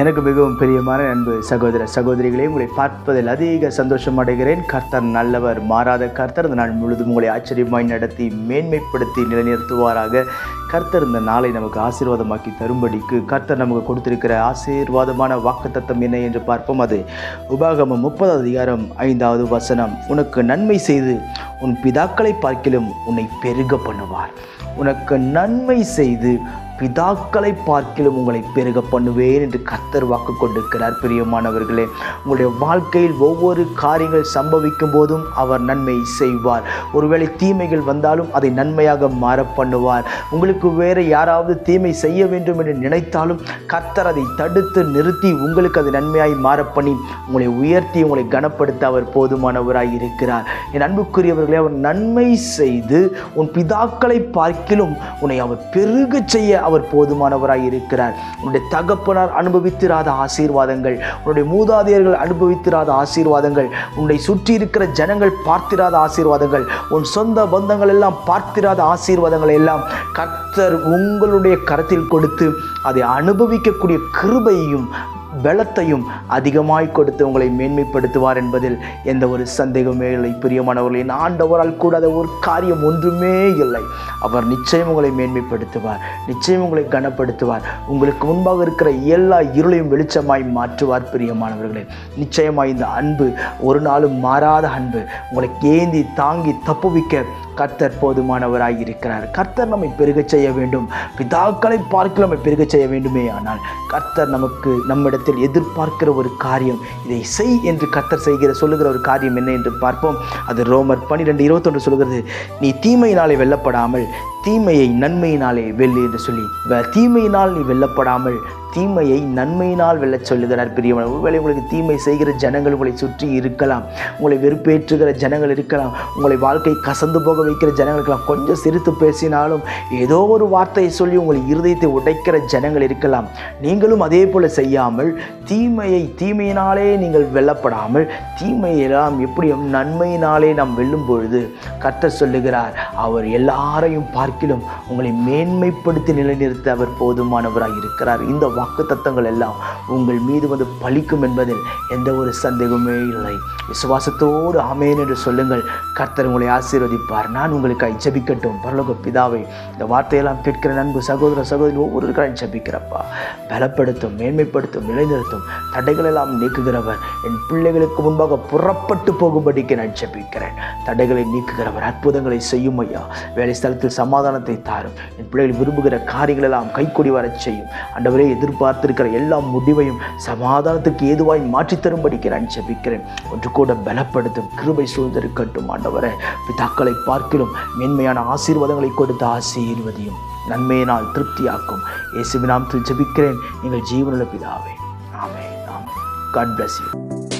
எனக்கு மிகவும் பிரியமான அன்பு சகோதர சகோதரிகளே உங்களை பார்ப்பதில் அதிக சந்தோஷம் அடைகிறேன். கர்த்தர் நல்லவர் மாறாத கர்த்தர். இந்த நாள் முழுதும் உங்களை ஆச்சரியமாய் நடத்தி மேன்மைப்படுத்தி நிலைநிறுத்துவாராக. கர்த்தர் இந்த நாளை நமக்கு ஆசீர்வாதமாக்கி தரும்படிக்கு கர்த்தர் நமக்கு கொடுத்திருக்கிற ஆசீர்வாதமான வாக்குத்தத்தம் என்ன என்று பார்ப்போம். அது உபாகமம் முப்பதாவது அதிகாரம் ஐந்தாவது வசனம். உனக்கு நன்மை செய்து உன் பிதாக்களை பார்க்கிலும் உன்னை பெருக பண்ணுவார். உனக்கு நன்மை செய்து பிதாக்களை பார்க்கிலும் உங்களை பெருக பண்ணுவேன் என்று கத்தர் வாக்கு கொண்டிருக்கிறார் பிரியமானவர்களே உங்களுடைய வாழ்க்கையில் ஒவ்வொரு காரியங்கள் சம்பவிக்கும் போதும் அவர் நன்மை செய்வார். ஒருவேளை தீமைகள் வந்தாலும் அதை நன்மையாக மாற பண்ணுவார். உங்களுக்கு வேறு யாராவது தீமை செய்ய வேண்டும் என்று நினைத்தாலும் கத்தர் அதை தடுத்து நிறுத்தி உங்களுக்கு அது நன்மையாய் மாற பண்ணி உங்களை உயர்த்தி உங்களை கனப்படுத்த அவர் போதுமானவராய் இருக்கிறார். என் அன்புக்குரியவர்களே அவர் நன்மை செய்து உன் பிதாக்களை பார்க்கிலும் உன்னை அவர் பெருகச் செய்ய அவர் போதுமானவராய் இருக்கிறார். உன்னுடைய தகப்பனார் அனுபவித்திராத ஆசீர்வாதங்கள் உன்னுடைய மூதாதையர்கள் அனுபவித்திராத ஆசீர்வாதங்கள் உன்னை சுற்றி இருக்கிற ஜனங்கள் பார்த்திராத ஆசீர்வாதங்கள் உன் சொந்த பந்தங்கள் எல்லாம் பார்த்திராத ஆசீர்வாதங்கள் எல்லாம் கர்த்தர் உங்களுடைய கரத்தில் கொடுத்து அதை அனுபவிக்கக்கூடிய கிருபையும் பலத்தையும் அதிகமாய் கொடுத்து உங்களை மேன்மைப்படுத்துவார் என்பதில் எந்த ஒரு சந்தேகமே இல்லை. பிரியமானவர்களின் ஆண்டவரால் கூடாத ஒரு காரியம் ஒன்றுமே இல்லை. அவர் நிச்சயம் உங்களை மேன்மைப்படுத்துவார் நிச்சயம் உங்களை கனப்படுத்துவார் உங்களுக்கு முன்பாக இருக்கிற எல்லா இருளையும் வெளிச்சமாய் மாற்றுவார். பிரியமானவர்களே நிச்சயமாய் இந்த அன்பு ஒரு நாளும் மாறாத அன்பு. உங்களை ஏந்தி தாங்கி தப்புவிக்க கர்த்தர் போதுமானவராக இருக்கிறார். கர்த்தர் நம்மை பெருகச் செய்ய வேண்டும். பிதாக்களை பார்க்க நம்மை பெருக செய்ய வேண்டுமே. ஆனால் கர்த்தர் நமக்கு நம்மிடத்தில் எதிர்பார்க்கிற ஒரு காரியம் இதை செய் என்று கர்த்தர் செய்கிற சொல்லுகிற ஒரு காரியம் என்ன என்று பார்ப்போம். அது ரோமர் பன்னிரெண்டு இருபத்தொன்று சொல்கிறது நீ தீமையினாலே வெல்லப்படாமல் தீமையை நன்மையினாலே வெல்லு என்று சொல்லி தீமையினால் நீ வெல்லப்படாமல் தீமையை நன்மையினால் வெல்லச் சொல்லுகிறார் பிரியவன். ஒருவேளை உங்களுக்கு தீமை செய்கிற ஜனங்கள் உங்களை சுற்றி இருக்கலாம் உங்களை வெறுப்பேற்றுகிற ஜனங்கள் இருக்கலாம் உங்களை வாழ்க்கை கசந்து போக வைக்கிற ஜனங்கள் இருக்கலாம் கொஞ்சம் சிரித்து பேசினாலும் ஏதோ ஒரு வார்த்தையை சொல்லி உங்கள் இருதயத்தை உடைக்கிற ஜனங்கள் இருக்கலாம். நீங்களும் அதே போல் செய்யாமல் தீமையை தீமையினாலே நீங்கள் வெல்லப்படாமல் தீமையெல்லாம் எப்படியும் நன்மையினாலே நாம் வெல்லும் பொழுது கத்த சொல்லுகிறார் அவர் எல்லாரையும் பார்க்கிலும் உங்களை மேன்மைப்படுத்தி நிலைநிறுத்த அவர் போதுமானவராக இருக்கிறார். இந்த வாக்கு தத்தங்கள் எல்லாம் உங்கள் மீது வந்து பலிக்கும் என்பதில் எந்த ஒரு சந்தேகமே இல்லை. விசுவாசத்தோடு ஆமேன் என்று சொல்லுங்கள். கர்த்தர் உங்களை ஆசீர்வதிப்பார். நான் உங்களுக்காக ஜபிக்கட்டும். பரலோக பிதாவை இந்த வார்த்தையெல்லாம் கேட்கிற நண்பு சகோதர சகோதரி ஒவ்வொருவருக்காக ஜபிக்கிறப்பா. பலப்படுத்தும் மேன்மைப்படுத்தும் நிலைநிறுத்தும் தடைகளெல்லாம் நீக்குகிறவர். என் பிள்ளைகளுக்கு முன்பாக புறப்பட்டு போகும்படிக்கு நான் ஜபிக்கிறேன். தடைகளை நீக்குகிறவர். அற்புதங்களை செய்யும் ஐயா. வேலை ஸ்தலத்தில் சமாதானத்தை தாரும். என் பிள்ளைகள் விரும்புகிற காரியங்கள் எல்லாம் கைக்கொடி வரச் செய்யும். அண்டவரே எதிர்பார்த்திருக்கிற எல்லா முடிவையும் சமாதானத்துக்கு ஏதுவாய் மாற்றித் தரும்படிக்கு நான் ஜெபிக்கிறேன். ஒன்று கூட பலப்படுத்தும் கிருபை சூழ்ந்திருக்கட்டும் ஆண்டவரே. பிதாக்களை பார்க்கிலும் மேன்மையான ஆசீர்வாதங்களை கொடுத்து ஆசீர்வதியும் நன்மையினால் திருப்தியாக்கும். இயேசுவினாம் ஜெபிக்கிறேன். எங்கள் ஜீவனுள்ள பிதாவே. ஆமே ஆமே காட் பிளஸ் யூ